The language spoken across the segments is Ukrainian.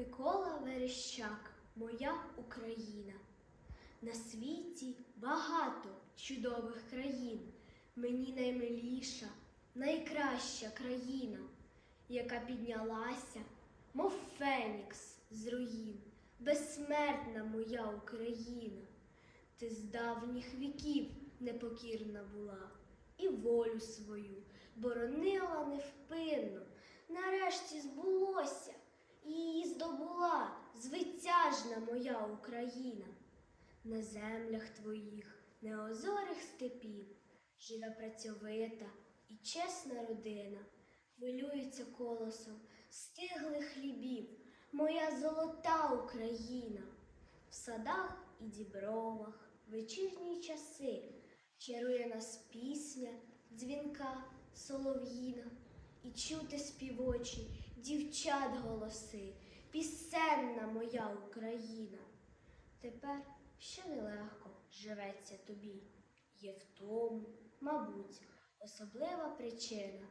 Микола Верещак, моя Україна. На світі багато чудових країн. Мені наймиліша, найкраща країна, яка піднялася, мов Фенікс з руїн, безсмертна моя Україна. Ти з давніх віків непокірна була, і волю свою боронила невпинно. Нарешті збулося, звитяжна моя Україна. На землях твоїх неозорих степів живе працьовита і чесна родина, хвилюється колосом стиглих хлібів, моя золота Україна. В садах і дібровах, вечірні часи. Чарує нас пісня, дзвінка, солов'їна, і чути співочі дівчат голоси, пісенна моя Україна. Тепер ще нелегко живеться тобі. Є в тому, мабуть, особлива причина.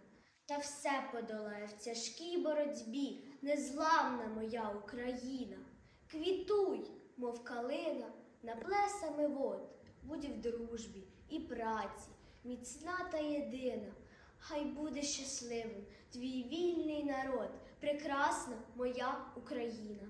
Та все подолає в тяжкій боротьбі незламна моя Україна. Квітуй, мов калина, над плесами вод, будь в дружбі і праці, міцна та єдина. Хай буде щасливим твій вільний народ, прекрасна моя Україна.